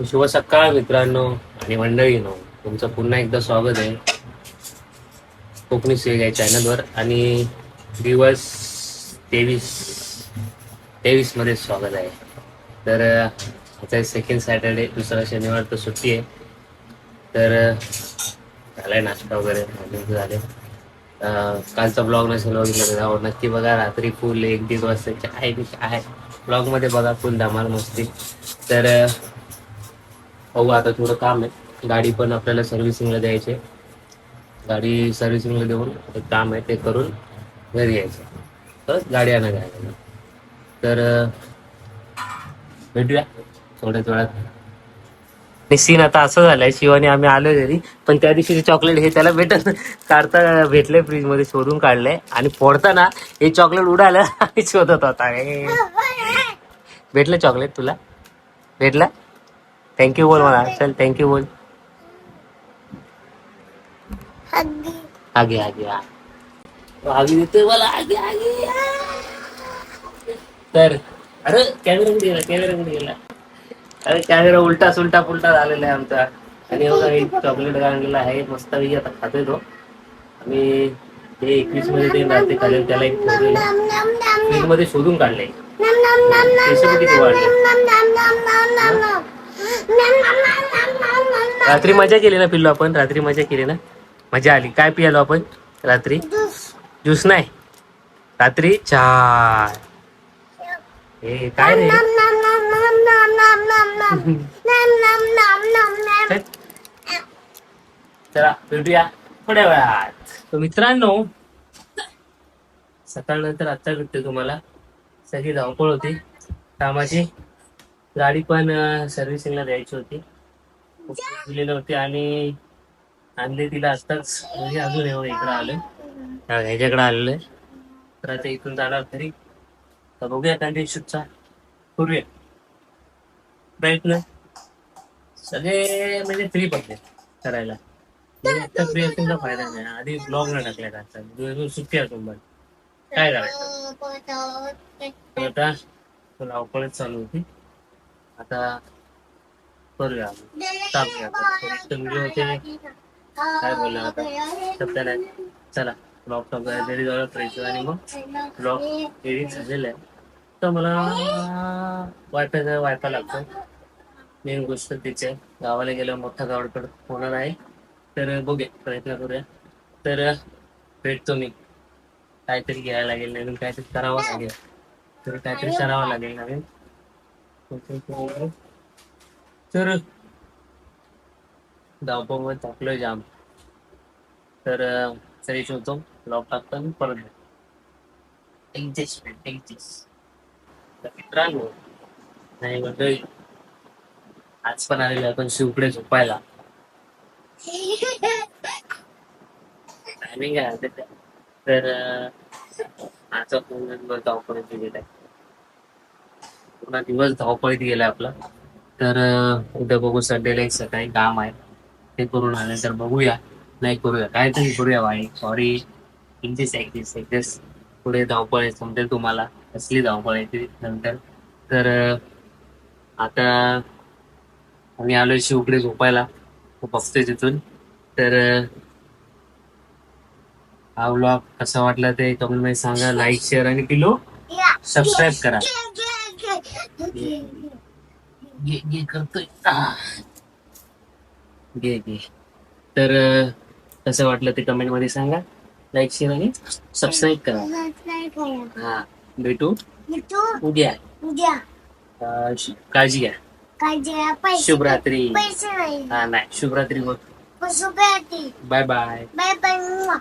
शुभ सकाळ मित्रांनो आणि मंडळीनो तुमचं पुन्हा एकदा स्वागत आहे कोकणी सेग या चॅनलवर आणि दिवस तेवीस तेवीसमध्ये स्वागत आहे. तर आता सेकंड सॅटर्डे दुसरा शनिवार तर सुट्टी आहे. तर झालाय नाश्ता वगैरे झाले. कालचा ब्लॉग नसेल बघितलं तर जाऊ. नक्की बघा रात्री फुल एक दीड वाजता आहे बी काय? ब्लॉगमध्ये बघा फुल धमाल मस्ती. तर अहो आता थोडं काम आहे. गाडी पण आपल्याला सर्व्हिसिंगला द्यायची गाडी सर्व्हिसिंगला देऊन एक काम आहे ते करून घरी यायचं तर गाडी आणा घ्यायला तर भेटूया. थोड्याच वेळात. सीन आता असं झालंय शिवानी आम्ही आलो घरी पण त्या दिवशी चॉकलेट हे त्याला भेटत काढता भेटले फ्रीजमध्ये शोधून काढले. आणि फोडताना हे चॉकलेट उडालं आणि शोधत होता. हे. भेटलं चॉकलेट तुला? भेटला? थँक्यू बोल मला चल थँक्यू बोल आगे आगे आगे देतोय मला आगे आगे तर अरे कॅमेरा कुठे गेला कॅमेरा कुठे गेला. अरे कॅमेरा उलटा सुलटा पुलटा झालेला आहे आमचा. आणि बघा हे चॉकलेट आणलेला आहे मस्त पैकी आता खातोय तो. आणि ते एकवीसमध्ये ते रात्री खाली त्याला एक फ्रीजमध्ये शोधून काढले वाढली? रात्री मजा केली ना पिल्लो आपण? रात्री मजा केली ना? मजा आली. काय पियालो आपण? रात्री? ज्यूस. नाही? रात्री चहा हे काय रे? चल. भेटूया थोड्या वेळात. तर मित्रांनो सकाळ नंतर आत्ता भेटतो तुम्हाला. सगळी धावपळ होती. कामाची. गाडी पण सर्व्हिसिंगला द्यायची होती. दिलेली होती आणि आणली तिला आत्ताच. म्हणजे अजून एवढं इकडं आलं ह्याच्याकडे आलेलं आहे. तर आता इथून जाणार घरी. तर बघूया शूटचा. करूया. प्रयत्न. सगळे म्हणजे फ्री पडले करायला. म्हणजे आता फ्री असेल तर फायदा नाही. आधी ब्लॉग न टाकल्या आता दिवसभर सुट्टी असून पण काय करायचं? तर आता धावपळच चालू होती. आता करूया. टाकूया. आता. व्हिडिओ होते काय बोलणार आता? शब्द नाही. चला ब्लॉग टॉप घरी जवळ करायचं आणि मग ब्लॉग एडिट झालेलं आहे. तर मला वायफाय वायफाय लागतो मेन गोष्ट तिचे गावाला गेल्यावर मोठा गावडकड होणार आहे. तर बघूया प्रयत्न करूया. तर भेटतो मी. काहीतरी घ्यायला लागेल नवीन काहीतरी करावं लागेल. तर काहीतरी करावं लागेल नवीन. तर धावपामुळे टाकलोय जाम. तर सरी शोधतो. लॉक टाकतो आणि परत एडजस्टमेंट एडजस्ट तर मित्रांनो नाही मंडळी आज पण आलेलो आपण शिवकडे झोपायला. टायमिंग आहे तर आजचा फोन नंबर धावपर्यंत गेलेला आहे. पूर्ण दिवस धावपळीत गेलाय आपला. तर उद्या बघू संडेला एक सकाळी काम आहे. ते करून आल्यानंतर बघूया. नाही करूया. काहीतरी करूया भाई सॉरी इंजेस ऍक्टिस ऍक्टिस पुढे धावपळ आहे. समजेल तुम्हाला. कसली धावपळ आहे नंतर. तर आता आम्ही आलोय शिवकडे झोपायला. बघतोय तिथून. तर हा व्लॉग कसा वाटला ते कमेंटमध्ये सांगा. लाईक शेअर आणि किलो सबस्क्राईब करा. घे घे करतोय. घे घे. तर कसं वाटलं ते कमेंटमध्ये सांगा. लाईक शेअर आणि सबस्क्राईब करा. हा भेटू. उद्या. उद्या. काळजी घ्या. काय जे पैसे शुभरात्री. हा नाही. शुभरात्री बोल Pashupati bye bye bye bye